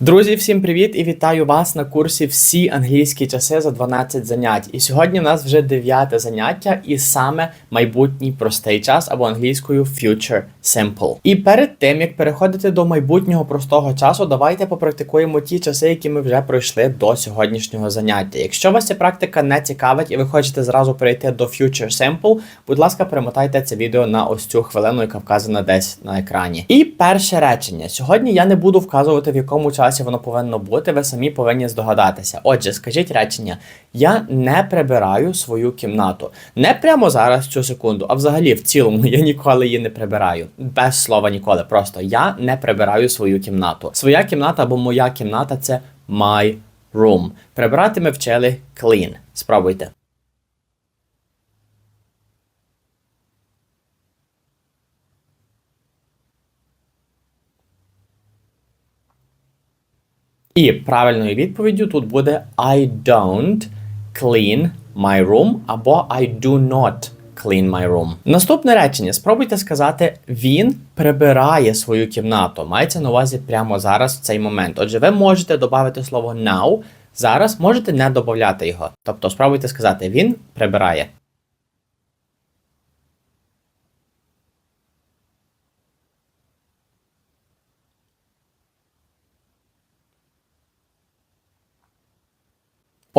Друзі, всім привіт і вітаю вас на курсі всі англійські часи за 12 занять. І сьогодні у нас вже дев'яте заняття, і саме майбутній простий час або англійською future simple. І перед тим як переходити до майбутнього простого часу, давайте попрактикуємо ті часи, які ми вже пройшли до сьогоднішнього заняття. Якщо вас ця практика не цікавить і ви хочете зразу перейти до future simple, будь ласка, перемотайте це відео на ось цю хвилину, яка вказана десь на екрані. І перше речення. Сьогодні я не буду вказувати, в якому часі воно повинно бути, ви самі повинні здогадатися. Отже, скажіть речення: я не прибираю свою кімнату. Не прямо зараз цю секунду, а взагалі в цілому я ніколи її не прибираю. Без слова ніколи. Просто я не прибираю свою кімнату. Своя кімната або моя кімната це my room. Прибирати ми вчили clean. Спробуйте. І правильною відповіддю тут буде I don't clean my room або I do not clean my room. Наступне речення. Спробуйте сказати він прибирає свою кімнату. Мається на увазі прямо зараз в цей момент. Отже, ви можете додати слово now. Зараз можете не додати його. Тобто спробуйте сказати він прибирає.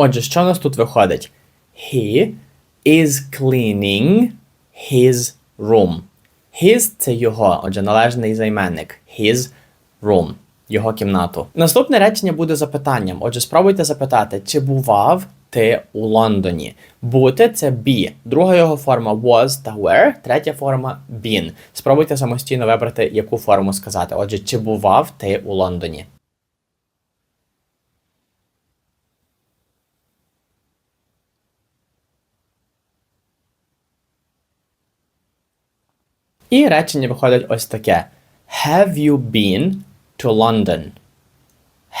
Отже, що у нас тут виходить? He is cleaning his room. His – це його, отже, належний займенник. His room. Його кімнату. Наступне речення буде запитанням. Отже, спробуйте запитати, чи бував ти у Лондоні? Бути це be. Друга його форма was та were, третя форма been. Спробуйте самостійно вибрати, яку форму сказати. Отже, чи бував ти у Лондоні? І речення виходить ось таке: Have you been to London?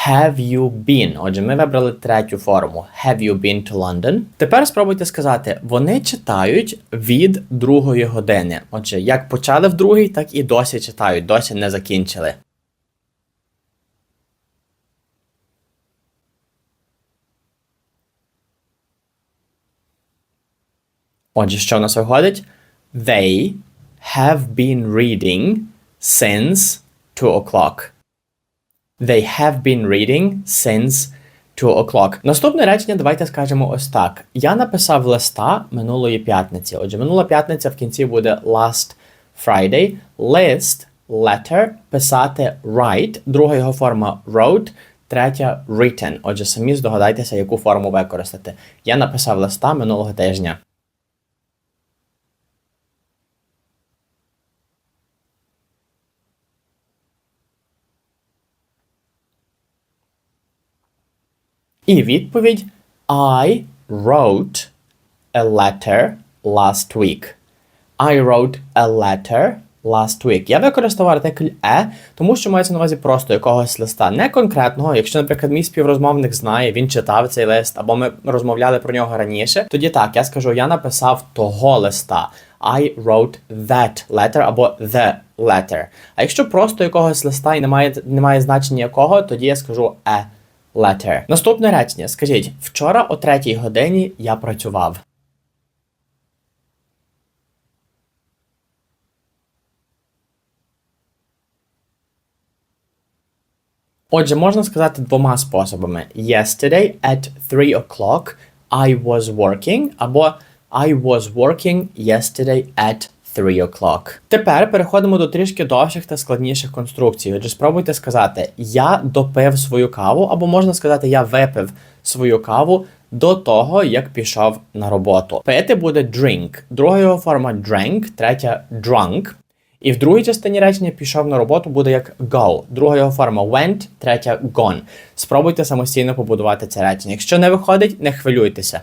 Have you been? Отже, ми вибрали третю форму. Have you been to London? Тепер спробуйте сказати, вони читають від другої години. Отже, як почали в другій, так і досі читають, досі не закінчили. Отже, що в нас виходить? They have been reading since 2 o'clock. They have been reading since 2 o'clock. Наступне речення давайте скажемо ось так. Я написав листа минулої п'ятниці. Отже, минула п'ятниця в кінці буде last Friday. List, letter, писати write, друга його форма wrote, третя written. Отже, самі здогадайтеся, яку форму використати. Я написав листа минулого тижня. І відповідь I wrote a letter last week. I wrote a letter last week. Я використав артикль е, тому що мається на увазі просто якогось листа, не конкретного. Якщо, наприклад, мій співрозмовник знає, він читав цей лист, або ми розмовляли про нього раніше, тоді так, я скажу, я написав того листа. I wrote that letter або the letter. А якщо просто якогось листа і немає, немає значення якого, тоді я скажу a letter. Наступне речення. Скажіть, вчора о третій годині я працював. Отже, можна сказати двома способами. Yesterday at 3 o'clock I was working або I was working yesterday at 3 o'clock. Тепер переходимо до трішки довших та складніших конструкцій. Отже, спробуйте сказати Я допив свою каву, або можна сказати Я випив свою каву до того, як пішов на роботу. Пити буде drink, друга його форма drank, третя drunk. І в другій частині речення пішов на роботу буде як go. Друга його форма went, третя gone. Спробуйте самостійно побудувати це речення. Якщо не виходить, не хвилюйтеся.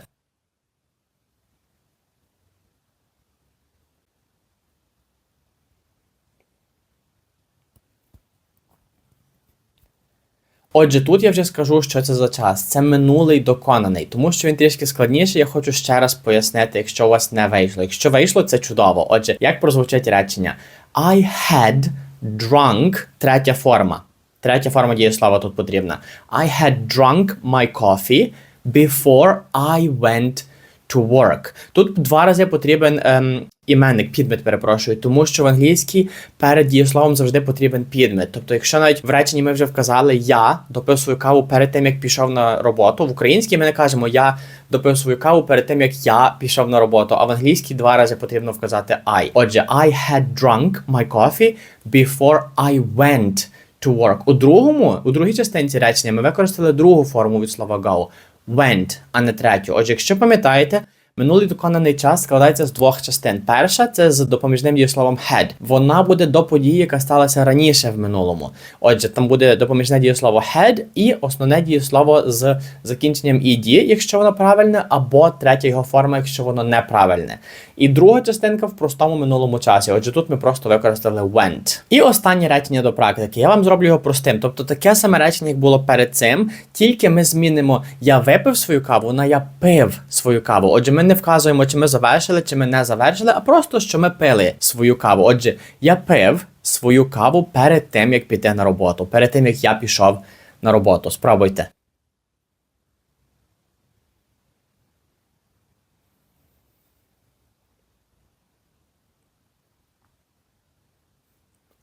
Отже, тут я вже скажу, що це за час. Це минулий доконаний, тому що він трішки складніший. Я хочу ще раз пояснити, якщо у вас не вийшло. Якщо вийшло, це чудово. Отже, як прозвучить речення? I had drunk, третя форма. Третя форма дієслова тут потрібна. I had drunk my coffee before I went to work. Тут два рази потрібен ем, іменник, підмет, перепрошую, тому що в англійській перед дієсловом завжди потрібен підмет. Тобто, якщо навіть в реченні ми вже вказали я допив свою каву перед тим, як пішов на роботу, в українській ми не кажемо я допив свою каву перед тим, як я пішов на роботу, а в англійській два рази потрібно вказати I. Отже, I had drunk my coffee before I went to work. У другому, у другій частинці речення ми використали другу форму від слова go. Went, а не третю. Отже, якщо пам'ятаєте, минулий доконаний час складається з двох частин. Перша це з допоміжним дієсловом had. Вона буде до події, яка сталася раніше в минулому. Отже, там буде допоміжне дієслово had і основне дієслово з закінченням ed, якщо воно правильне, або третя його форма, якщо воно неправильне. І друга частинка в простому минулому часі. Отже, тут ми просто використали went. І останнє речення до практики. Я вам зроблю його простим. Тобто таке саме речення, як було перед цим, тільки ми змінимо я випив свою каву на я пив свою каву. Отже, ми не вказуємо, чи ми завершили, чи ми не завершили, а просто що ми пили свою каву. Отже, я пив свою каву перед тим, як піти на роботу, перед тим як я пішов на роботу. Спробуйте.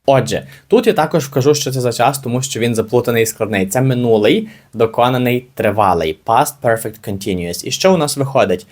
Отже, тут я також вкажу, що це за час, тому що він заплутаний і складний. Це минулий, доконаний, тривалий. Past Perfect Continuous. І що у нас виходить?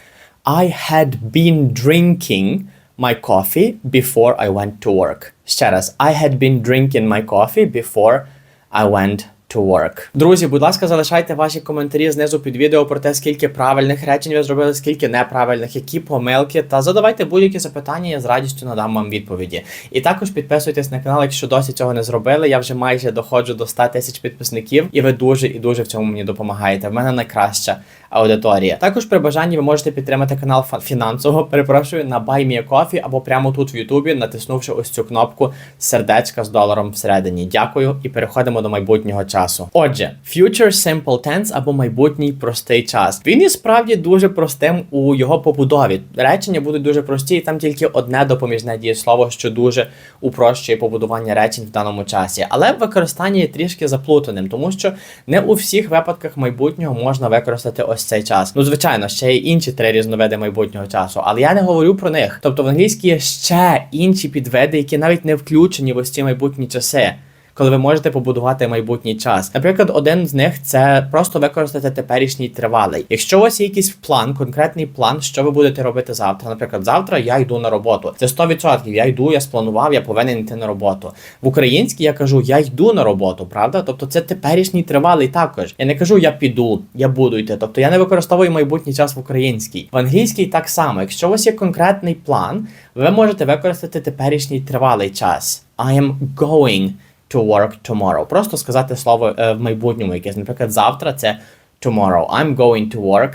I had been drinking my coffee before I went to work. Ще раз, I had been drinking my coffee before I went to work. Друзі, будь ласка, залишайте ваші коментарі знизу під відео про те, скільки правильних речень ви зробили, скільки неправильних, які помилки, та задавайте будь-які запитання, я з радістю надам вам відповіді. І також підписуйтесь на канал, якщо досі цього не зробили. Я вже майже доходжу до 100 тисяч підписників, і ви дуже і дуже в цьому мені допомагаєте. В мене найкраща аудиторія. Також при бажанні ви можете підтримати канал фінансово, перепрошую, на Buy Me a Coffee або прямо тут в Ютубі, натиснувши ось цю кнопку сердечка з доларом всередині. Дякую і переходимо до майбутнього часу. Отже, Future Simple Tense або майбутній простий час. Він і справді дуже простим у його побудові. Речення будуть дуже прості, і там тільки одне допоміжне дієслово, що дуже упрощує побудування речень в даному часі. Але використання є трішки заплутаним, тому що не у всіх випадках майбутнього можна використати ось цей час. Ну, звичайно, ще є інші три різновиди майбутнього часу, але я не говорю про них. Тобто в англійській є ще інші підвиди, які навіть не включені в ось ці майбутні часи коли ви можете побудувати майбутній час. Наприклад, один з них це просто використати теперішній тривалий. Якщо у вас є якийсь план, конкретний план, що ви будете робити завтра. Наприклад, завтра я йду на роботу. Це 100%. Я йду, я спланував, я повинен йти на роботу. В українській я кажу, я йду на роботу, правда? Тобто це теперішній тривалий також. Я не кажу, я піду, я буду йти. Тобто я не використовую майбутній час в українській. В англійській так само. Якщо у вас є конкретний план, ви можете використати теперішній тривалий час. I am going to work tomorrow. Просто сказати слово е, в майбутньому якесь. Наприклад, завтра це tomorrow. I'm going to work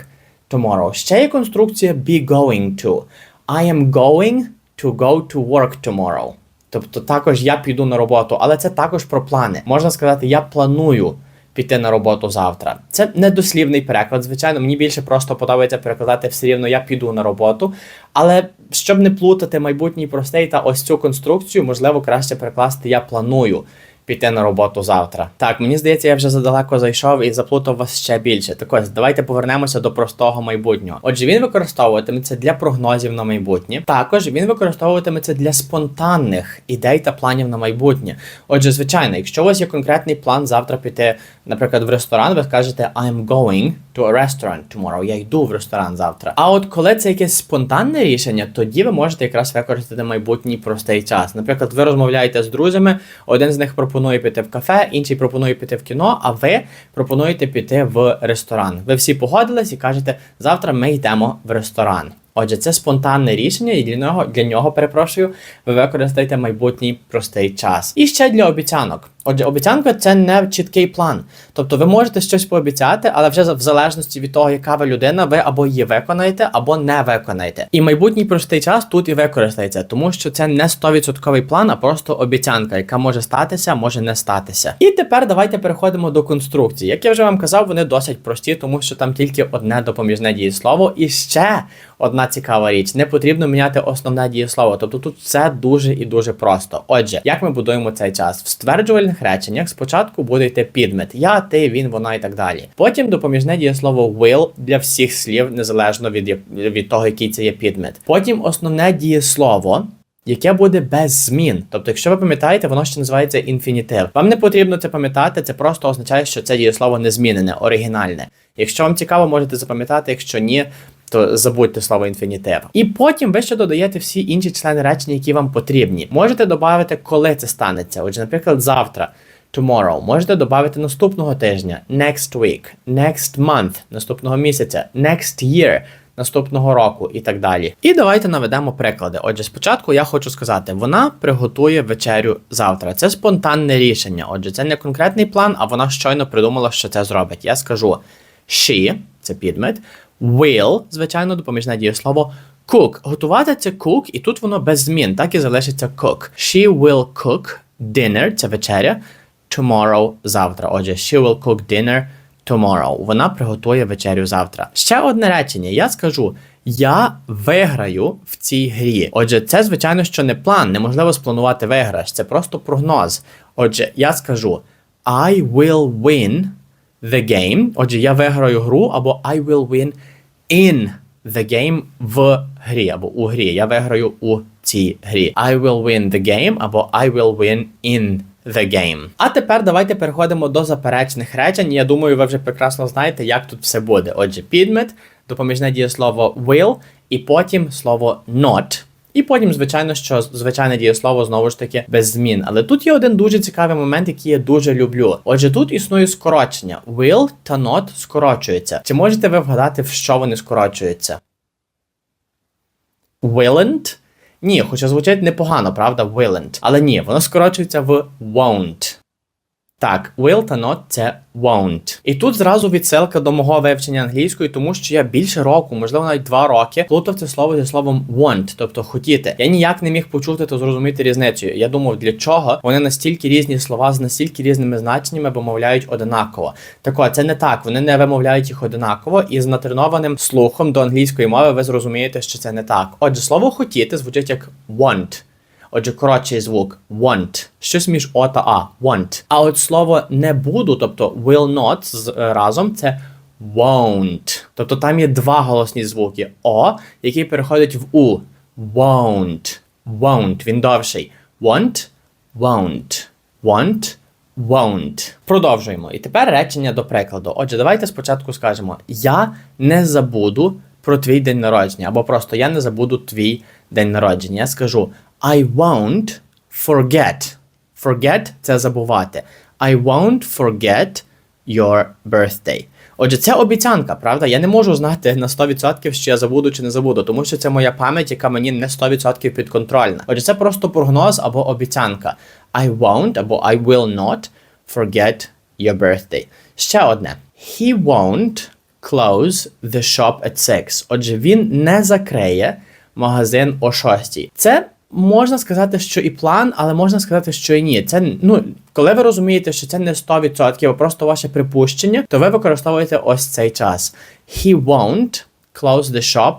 tomorrow. Ще є конструкція be going to. I am going to go to work tomorrow. Тобто також я піду на роботу, але це також про плани. Можна сказати, я планую піти на роботу завтра. Це не дослівний переклад, звичайно, мені більше просто подобається перекладати все рівно я піду на роботу. Але щоб не плутати майбутній простий та ось цю конструкцію, можливо, краще перекласти Я планую піти на роботу завтра. Так, мені здається, я вже задалеко зайшов і заплутав вас ще більше. Так ось, давайте повернемося до простого майбутнього. Отже, він використовуватиметься для прогнозів на майбутнє. Також він використовуватиметься для спонтанних ідей та планів на майбутнє. Отже, звичайно, якщо у вас є конкретний план завтра піти, наприклад, в ресторан, ви скажете I'm going to a restaurant tomorrow. Я йду в ресторан завтра. А от коли це якесь спонтанне рішення, тоді ви можете якраз використати майбутній простий час. Наприклад, ви розмовляєте з друзями, один з них пропонує піти в кафе, інший пропонує піти в кіно, а ви пропонуєте піти в ресторан. Ви всі погодились і кажете, завтра ми йдемо в ресторан. Отже, це спонтанне рішення, і для нього для нього перепрошую, ви використаєте майбутній простий час. І ще для обіцянок. Отже, обіцянка це не чіткий план. Тобто ви можете щось пообіцяти, але вже в залежності від того, яка ви людина, ви або її виконаєте, або не виконаєте. І майбутній простий час тут і використається, тому що це не 100% план, а просто обіцянка, яка може статися, може не статися. І тепер давайте переходимо до конструкції. Як я вже вам казав, вони досить прості, тому що там тільки одне допоміжне дієслово. І ще одна цікава річ: не потрібно міняти основне дієслово. Тобто тут все дуже і дуже просто. Отже, як ми будуємо цей час? В стверджувальних заперечних реченнях спочатку буде йти підмет я, ти, він, вона і так далі. Потім допоміжне дієслово will для всіх слів, незалежно від, від того, який це є підмет. Потім основне дієслово. Яке буде без змін. Тобто, якщо ви пам'ятаєте, воно ще називається інфінітив. Вам не потрібно це пам'ятати, це просто означає, що це дієслово незмінене, оригінальне. Якщо вам цікаво, можете запам'ятати, якщо ні, то забудьте слово інфінітив. І потім ви ще додаєте всі інші члени речення, які вам потрібні. Можете додати, коли це станеться. Отже, наприклад, завтра. Tomorrow. Можете додати наступного тижня, next week, next month, наступного місяця, next year, наступного року і так далі. І давайте наведемо приклади. Отже, спочатку я хочу сказати, вона приготує вечерю завтра. Це спонтанне рішення. Отже, це не конкретний план, а вона щойно придумала, що це зробить. Я скажу she, це підмет, will, звичайно, допоміжне дієслово. Cook. Готувати це cook, і тут воно без змін, так і залишиться cook. She will cook dinner, це вечеря. Tomorrow завтра. Отже, she will cook dinner tomorrow. Вона приготує вечерю завтра. Ще одне речення. Я скажу: я виграю в цій грі. Отже, це звичайно, що не план, неможливо спланувати виграш. Це просто прогноз. Отже, я скажу: I will win the game. Отже, я виграю гру, або I will win in the game в грі, або у грі. Я виграю у цій грі. I will win the game, або I will win in the game. А тепер давайте переходимо до заперечних речень. Я думаю, ви вже прекрасно знаєте, як тут все буде. Отже, підмет, допоміжне дієслово will, і потім слово not. І потім, звичайно, що звичайне дієслово знову ж таки без змін. Але тут є один дуже цікавий момент, який я дуже люблю. Отже, тут існує скорочення. Will та not скорочуються. Чи можете ви вгадати, в що вони скорочуються? Willn't? Ні, хоча звучить непогано, правда? Willn't. Але ні, воно скорочується в won't. Так, will та not це won't. І тут зразу відсилка до мого вивчення англійської, тому що я більше року, можливо, навіть два роки, плутав це слово зі словом want, тобто хотіти. Я ніяк не міг почути та зрозуміти різницю. Я думав, для чого вони настільки різні слова з настільки різними значеннями вимовляють одинаково. Так от, це не так, вони не вимовляють їх одинаково, і з натренованим слухом до англійської мови ви зрозумієте, що це не так. Отже, слово хотіти звучить як want. Отже, коротший звук want. Щось між о та а. Want. А от слово не буду, тобто will not з, е, разом це won't. Тобто там є два голосні звуки. О, який переходить в у. Won't. Won't. Він довший. Want, won't. Want, won't. Продовжуємо. І тепер речення до прикладу. Отже, давайте спочатку скажемо: Я не забуду про твій день народження. Або просто я не забуду твій день народження. Я скажу I won't forget. Forget це забувати. I won't forget your birthday. Отже, це обіцянка, правда? Я не можу знати на 100%, що я забуду чи не забуду, тому що це моя пам'ять, яка мені не 100% підконтрольна. Отже, це просто прогноз або обіцянка. I won't або I will not forget your birthday. Ще одне. He won't close the shop at 6. Отже, він не закриє магазин о 6. Це можна сказати, що і план, але можна сказати, що і ні. Це ну, коли ви розумієте, що це не 100%, а просто ваше припущення, то ви використовуєте ось цей час. He won't close the shop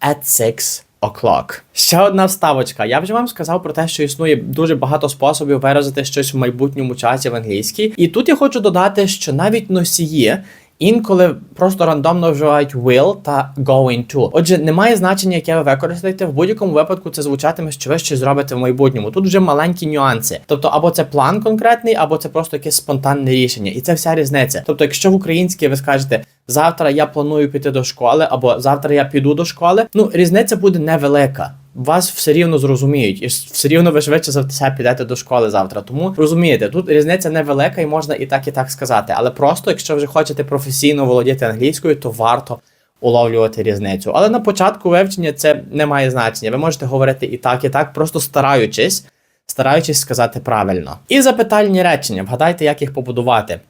at 6 o'clock. Ще одна вставочка. Я вже вам сказав про те, що існує дуже багато способів виразити щось в майбутньому часі в англійській. І тут я хочу додати, що навіть носії інколи просто рандомно вживають will та going to. Отже, немає значення, яке ви використаєте. В будь-якому випадку це звучатиме, що ви щось зробите в майбутньому. Тут вже маленькі нюанси. Тобто, або це план конкретний, або це просто якесь спонтанне рішення. І це вся різниця. Тобто, якщо в українській ви скажете завтра я планую піти до школи, або завтра я піду до школи, ну різниця буде невелика. Вас все рівно зрозуміють, і все рівно ви швидше за все підете до школи завтра. Тому розумієте, тут різниця невелика і можна і так, і так сказати. Але просто, якщо вже хочете професійно володіти англійською, то варто уловлювати різницю. Але на початку вивчення це не має значення. Ви можете говорити і так, і так, просто стараючись, стараючись сказати правильно. І запитальні речення. Вгадайте, як їх побудувати.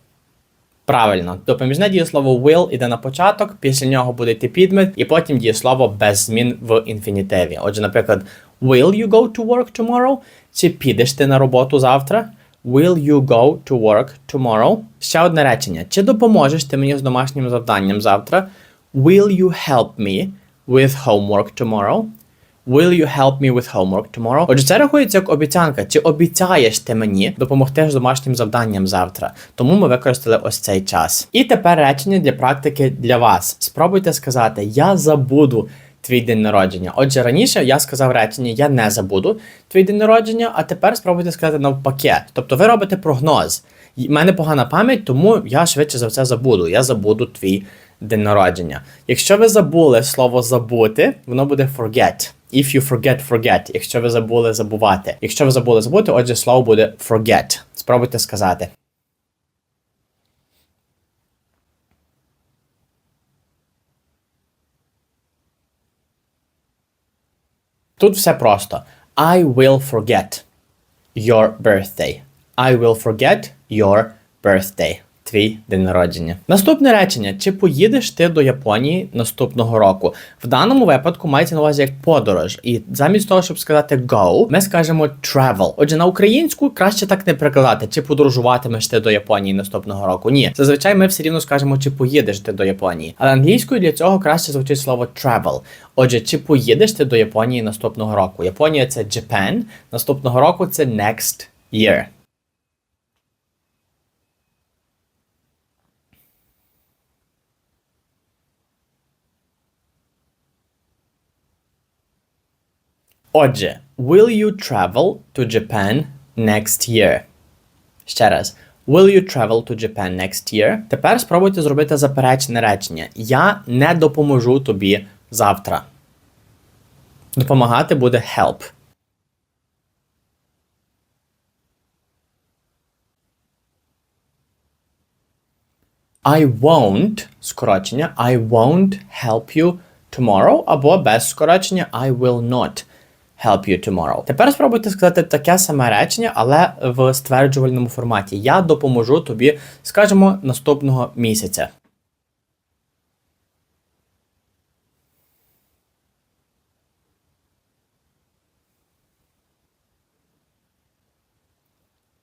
Правильно, допоміжне дієслово will іде на початок, після нього буде йти підмет, і потім дієслово без змін в інфінітиві. Отже, наприклад, will you go to work tomorrow? Чи підеш ти на роботу завтра? Will you go to work tomorrow? Ще одне речення. Чи допоможеш ти мені з домашнім завданням завтра? Will you help me with homework tomorrow? Will you help me with homework tomorrow? Отже, це рахується як обіцянка. Чи обіцяєш ти мені допомогти з домашнім завданням завтра? Тому ми використали ось цей час. І тепер речення для практики для вас. Спробуйте сказати: Я забуду твій день народження. Отже, раніше я сказав речення Я не забуду твій день народження, а тепер спробуйте сказати навпаки. Тобто ви робите прогноз. У мене погана пам'ять, тому я швидше за все забуду. Я забуду твій день народження. Якщо ви забули слово забути, воно буде forget. If you forget, forget. Якщо ви забули забувати. Якщо ви забули забути, отже, слово буде forget. Спробуйте сказати. Тут все просто. I will forget your birthday. I will forget your birthday. Твій день народження. Наступне речення: чи поїдеш ти до Японії наступного року? В даному випадку мається на увазі як подорож, і замість того, щоб сказати go, ми скажемо travel. Отже, на українську краще так не прикладати, чи подорожуватимеш ти до Японії наступного року. Ні, зазвичай ми все рівно скажемо, чи поїдеш ти до Японії. Але англійською для цього краще звучить слово travel. Отже, чи поїдеш ти до Японії наступного року? Японія це Japan, наступного року це next year. Отже, will you travel to Japan next year? Ще раз. Will you travel to Japan next year? Тепер спробуйте зробити заперечне речення. Я не допоможу тобі завтра. Допомагати буде help. I won't скорочення I won't help you tomorrow або без скорочення I will not help you tomorrow. Тепер спробуйте сказати таке саме речення, але в стверджувальному форматі. Я допоможу тобі, скажімо, наступного місяця.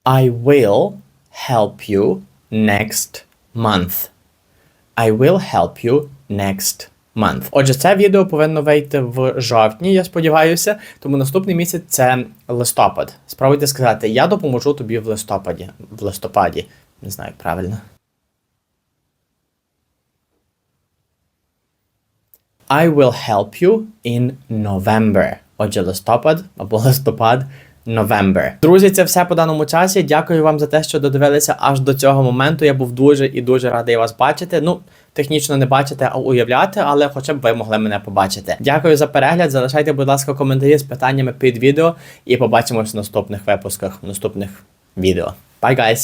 I will help you next month. I will help you next month. Отже, це відео повинно вийти в жовтні, я сподіваюся. Тому наступний місяць це листопад. Спробуйте сказати, я допоможу тобі в листопаді. В листопаді. Не знаю, як правильно. I will help you in November. Отже, листопад або листопад. November. Друзі, це все по даному часі. Дякую вам за те, що додивилися аж до цього моменту. Я був дуже і дуже радий вас бачити. Ну, технічно не бачити, а уявляти, але хоча б ви могли мене побачити. Дякую за перегляд. Залишайте, будь ласка, коментарі з питаннями під відео, і побачимось в наступних випусках, в наступних відео. Bye, guys!